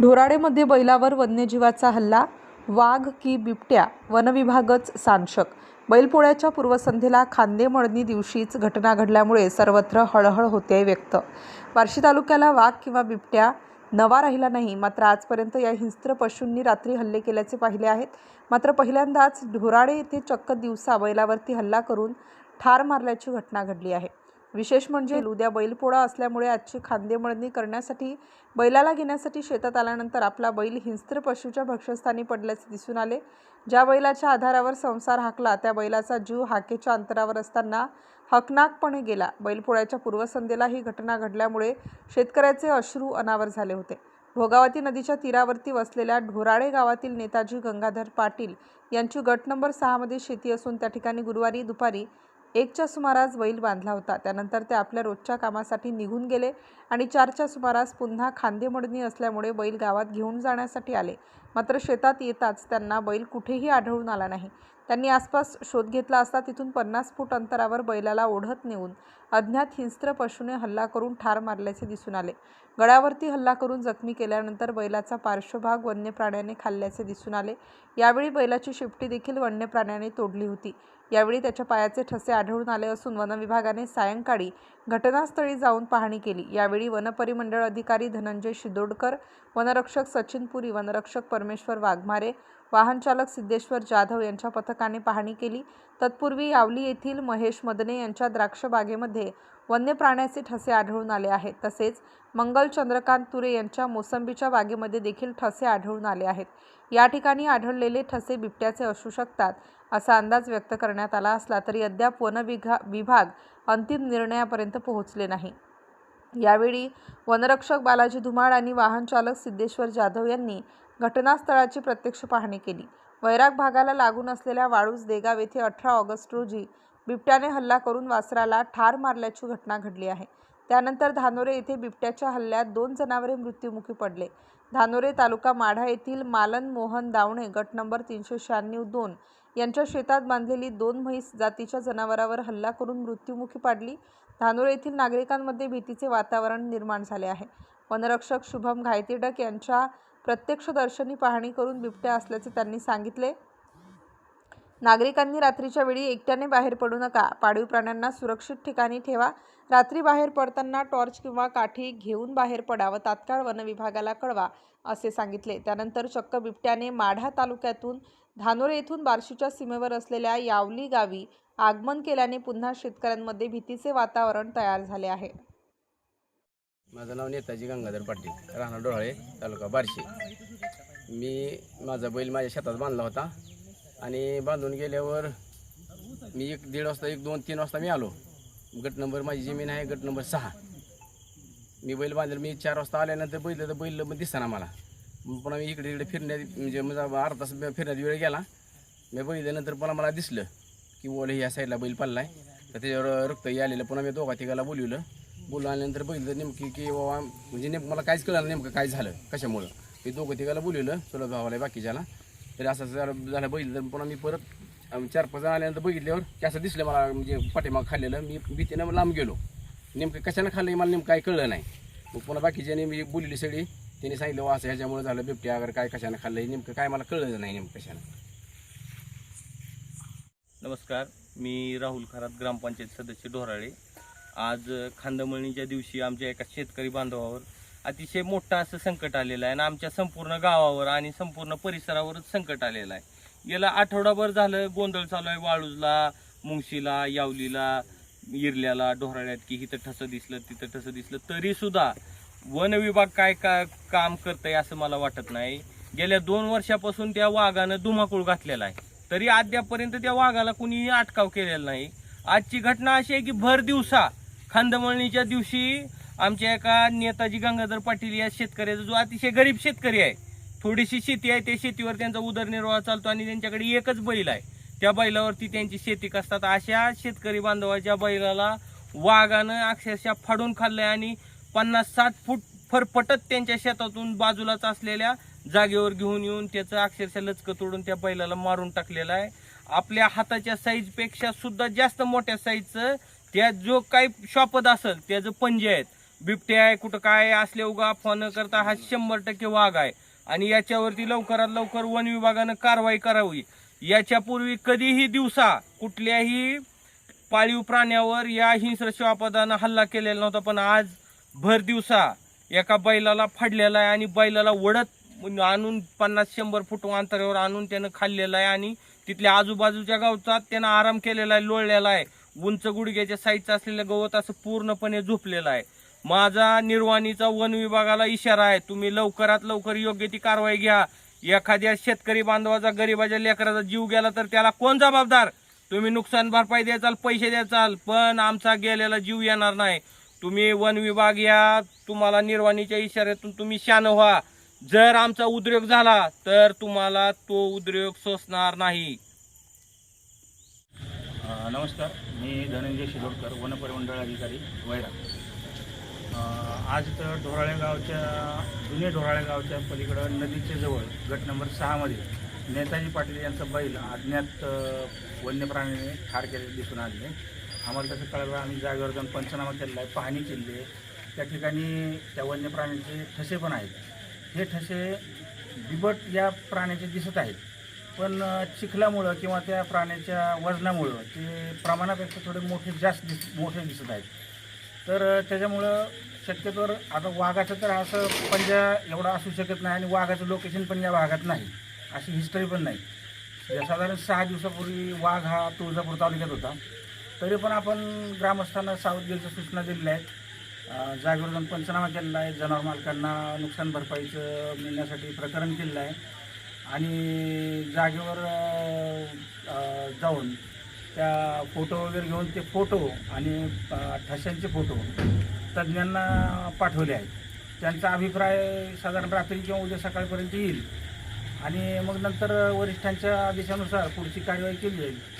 ढोराडेमध्ये बैलावर वन्यजीवाचा हल्ला वाघ की बिबट्या वनविभागच सांशक. बैलपोळ्याच्या पूर्वसंध्येला खांदेमळणी दिवशीच घटना घडल्यामुळे सर्वत्र हळहळ होते व्यक्त. बार्शी तालुक्याला वाघ किंवा बिबट्या नवा राहिला नाही मात्र आजपर्यंत या हिंस्त्र पशूंनी रात्री हल्ले केल्याचे पाहिले आहेत. मात्र पहिल्यांदाच ढोराडे येथे चक्क दिवसा बैलावरती हल्ला करून ठार मारल्याची घटना घडली आहे. विशेष म्हणजे उद्या बैलपोळा असल्यामुळे आजची खांदेमळणी करण्यासाठी बैलाला घेण्यासाठी शेतात आल्यानंतर आपला बैल हिंस्त्र पशूच्या भक्षस्थानी पडल्याचे दिसून आले. ज्या बैलाच्या आधारावर संसार हाकला त्या बैलाचा जीव हाकेच्या अंतरावर असताना हकनाकपणे गेला. बैलपोळ्याच्या पूर्वसंध्येला ही घटना घडल्यामुळे शेतकऱ्याचे अश्रू अनावर झाले होते. भोगावती नदीच्या तीरावरती वसलेल्या ढोराळे गावातील नेताजी गंगाधर पाटील यांची गट नंबर सहामध्ये शेती असून त्या ठिकाणी गुरुवारी दुपारी एकच्या सुमारास बैल बांधला होता. त्यानंतर ते आपल्या रोजच्या कामासाठी निघून गेले आणि चारच्या सुमारास पुन्हा खांदेमडणी असल्यामुळे बैल गावात घेऊन जाण्यासाठी आले. मात्र शेतात येताच त्यांना बैल कुठेही आढळून आला नाही. त्यांनी आसपास शोध घेतला असता तिथून पन्नास फूट अंतरावर बैलाला ओढत नेऊन अज्ञात हिंस्त्र पशूने हल्ला करून ठार मारल्याचे दिसून आले. गळ्यावरती हल्ला करून जखमी केल्यानंतर बैलाचा पार्श्वभाग वन्य प्राण्याने खाल्ल्याचे दिसून आले. यावेळी बैलाची शिपटी देखील वन्य प्राण्याने तोडली होती. यावेळी त्याच्या पायाचे ठसे आढळून आले असून वनविभागाने सायंकाळी घटनास्थळी जाऊन पाहणी केली. यावेळी वनपरिमंडळ अधिकारी धनंजय शिदोडकर वनरक्षक सचिन पुरी वनरक्षक परमेश्वर वाघमारे वाहनचालक सिद्धेश्वर जाधव यांच्या पथकाने पाहणी केली. तत्पूर्वी यावली येथील महेश मदने यांच्या द्राक्ष बागेमध्ये वन्य प्राण्याचे ठसे आढळून आले आहेत. तसेच मंगल चंद्रकांत तुरे यांच्या मोसंबीच्या बागेमध्ये देखील ठसे आढळून आले आहेत. या ठिकाणी आढळलेले ठसे बिबट्याचे असू शकतात असा अंदाज व्यक्त करण्यात आला असला तरी अद्याप वनविघा विभाग अंतिम निर्णयापर्यंत पोहोचले नाही. यावेळी वनरक्षक बालाजी धुमाळ आणि वाहन चालक सिद्धेश्वर जाधव यांनी घटनास्थळाची प्रत्यक्ष पाहणी केली. वैराग भागाला लागून असलेल्या वाळूज देगाव येथे अठरा ऑगस्ट रोजी बिबट्याने हल्ला करून वासराला ठार मारल्याची घटना घडली आहे. त्यानंतर धानोरे येथे बिबट्याच्या हल्ल्यात दोन जनावरे मृत्युमुखी पडले. धानोरे तालुका माढा येथील मालन मोहन दावणे गट नंबर तीनशे शहाण्णव दोन यांच्या शेतात बांधलेली दोन म्हैस जातीच्या जनावरावर हल्ला करून मृत्युमुखी पाडली. धानोरे येथील नागरिकांमध्ये भीतीचे वातावरण निर्माण झाले आहे. वनरक्षक शुभम घायतेडक यांच्या प्रत्यक्षदर्शनी पाहणी करून बिबट्या असल्याचे त्यांनी सांगितले. नागरिकांनी रात्रीच्या वेळी एकट्याने बाहेर पडू नका. पाळीव प्राण्यांना सुरक्षित ठिकाणी ठेवा. रात्री बाहेर पडताना टॉर्च किंवा काठी घेऊन बाहेर पडा व तात्काळ वनविभागाला कळवा असे सांगितले. त्यानंतर चक्क बिबट्याने माढा तालुक्यातून धानोरे येथून बार्शीच्या सीमेवर असलेल्या यावली गावी आगमन केल्याने पुन्हा शेतकऱ्यांमध्ये भीतीचे वातावरण तयार झाले आहे. माझं नाव नेताजी गंगाधर पाटील राहणार डोळे तालुका बार्शी. मी माझा बैल माझ्या शेतात बांधला होता आणि बांधून गेल्यावर मी एक दीड वाजता एक दोन तीन वाजता मी आलो. गट नंबर माझी जमीन आहे गट नंबर सहा. मी बैल बांधलं मी चार वाजता आल्यानंतर बैल तर बैल पण दिसताना मला. मग पुन्हा मी इकडे इकडे फिरण्यात म्हणजे माझा अर्धा तास फिरण्यात वेळ गेला. मी बघितल्यानंतर पुन्हा मला दिसलं की ओले ह्या साईडला बैल पडलाय. तर त्याच्यावर रक्त आलेलं पुन्हा मी दोघा तिघाला बोलवलं. बोलून आल्यानंतर बघितलं नेमकी की बाबा म्हणजे नेमकं मला काहीच कळलं नेमकं काय झालं कशामुळं. मी दोघं तिघाला बोलवलं चलो भावाला बाकीच्याला तरी असं झालं झालं बघितलं तर पुन्हा मी परत चार पाच जण आल्यानंतर बघितल्यावर की असं दिसलं मला म्हणजे पाठीमाग खाल्लेलं. मी भीतीनं लांब गेलो. नेमकं कशानं खाल्लं मला नेमकं काय कळलं नाही. मग पुन्हा बाकीच्याने मी बोलली सगळी. त्यांनी सांगितलं "वा, असं ह्याच्यामुळे झालं बिबट्या वगैरे काय कशानं खाल्लं? हे नेमकं काय मला कळलं नाही नेमकं कशानं. नमस्कार मी राहुल खरात ग्रामपंचायत सदस्य ढोराळे. आज खांदमळणीच्या दिवशी आमच्या एका शेतकरी बांधवावर अतिशय मोठं असं संकट आलेलं आहे आणि आमच्या संपूर्ण गावावर आणि संपूर्ण परिसरावरच संकट आलेलं आहे. गेला आठवडाभर झालं गोंधळ चालू आहे वाळूजला मुंगशीला यावलीला इरल्याला ढोराळ्यात की इथं ठसं दिसलं तिथं ठसं दिसलं. तरी सुद्धा वन विभाग काय का काम करतंय असं मला वाटत नाही. गेल्या दोन वर्षापासून त्या वाघानं धुमाकूळ घातलेला आहे. तरी अद्यापर्यंत त्या वाघाला कुणीही अटकाव केलेला नाही. आजची घटना अशी आहे की भर दिवसा खांदमळणीच्या दिवशी आमच्या एका नेताजी गंगाधर पाटील या शेतकऱ्याचा जो अतिशय गरीब शेतकरी आहे थोडीशी शेती आहे त्या शेतीवर त्यांचा उदरनिर्वाह चालतो आणि त्यांच्याकडे एकच बैल आहे. त्या बैलावरती त्यांची शेती कसतात अशा शेतकरी बांधवाच्या बैलाला वाघानं अक्षरशः फाडून खाल्लंय आणि पन्नास साठ फूट फरफटत त्यांच्या शेतातून बाजूलाच असलेल्या जागेवर घेऊन येऊन त्याचं अक्षरशः लचकं तोडून त्या बैलाला मारून टाकलेलं आहे. आपल्या हाताच्या साईजपेक्षा सुद्धा जास्त मोठ्या साईजचं त्या जो काही शॉपद असेल त्याचं पंजे आहेत बिबटे आहे कुठं काय असले उगा अफवा न करता हा शंभर टक्के वाघ आहे. आणि याच्यावरती लवकरात लवकर वन विभागानं कारवाई करावी. याच्यापूर्वी कधीही दिवसा कुठल्याही पाळीव प्राण्यावर या हिंस्र शिवापदानं हल्ला केलेला नव्हता पण आज भर दिवसा एका बैलाला फाडलेला आहे आणि बैलाला वडत आणून पन्नास शंभर फूट अंतरावर आणून त्यानं खाल्लेलं आहे आणि तिथल्या आजूबाजूच्या गावचा त्यानं आराम केलेला आहे लोळलेला आहे. उंच गुडघ्याच्या साईजचं असलेलं गवत असं पूर्णपणे झोपलेलं आहे. माझा निर्वाणीचा वन विभागाला इशारा आहे तुम्ही लवकरात लवकर योग्य ती कारवाई घ्या. एखाद्या शेतकरी बांधवाचा गरीबाच्या लेकराचा जीव गेला तर त्याला कोण जबाबदार? तुम्ही नुकसान भरपाई द्याचाल पैसे द्याचाल पण आमचा गेलेला जीव येणार नाही. तुम्ही वन विभाग या तुम्हाला निर्वाणीच्या इशाऱ्यातून तुम्ही शान व्हा. जर आमचा उद्योग झाला तर तुम्हाला तो उद्योग सोसणार नाही. नमस्कार. मी धनंजय शिरोडकर वनपरिमंडळ अधिकारी वैरा. आज तर ढोराळे गावच्या जुने ढोराळे गावच्या पलीकडं नदीच्या जवळ गट नंबर सहामध्ये नेताजी पाटील यांचा बैल अज्ञात वन्यप्राणीने वन्य प्राण्याने ठार केलेले दिसून आले आम्हाला तसं कळलं आम्ही जागेवर जाऊन पंचनामा केलेला आहे पाहणी केली आहे. त्या ठिकाणी त्या वन्य प्राण्यांचे ठसे पण आहेत. हे ठसे बिबट या प्राण्याचे दिसत आहेत. पण चिखलामुळं किंवा त्या प्राण्याच्या वजनामुळं ते प्रमाणापेक्षा थोडे मोठे जास्त दिस मोठे दिसत आहेत. तर त्याच्यामुळं शक्यतोवर आता वाघाचं तर असं पंजा एवढा असू शकत नाही आणि वाघाचं लोकेशन पण या भागात नाही. अशी हिस्टरी पण नाही. साधारण सहा दिवसापूर्वी वाघ हा तुळजापूर तालुक्यात होता. तरी पण आपण ग्रामस्थांना सावधगिरीच्या सूचना दिलेल्या आहेत. अ, जागेवर पंचनामा केलेला आहे. जनावर मालकांना नुकसान भरपाईचं मिळण्यासाठी प्रकरण केलेलं आहे. आणि जागेवर जाऊन त्या फोटो वगैरे घेऊन ते फोटो आणि अ, ठशांचे फोटो तज्ज्ञांना पाठवले आहेत. त्यांचा अभिप्राय साधारण रात्री किंवा उद्या सकाळपर्यंत येईल. आणि मग नंतर वरिष्ठांच्या आदेशानुसार पुढची कार्यवाही केली जाईल.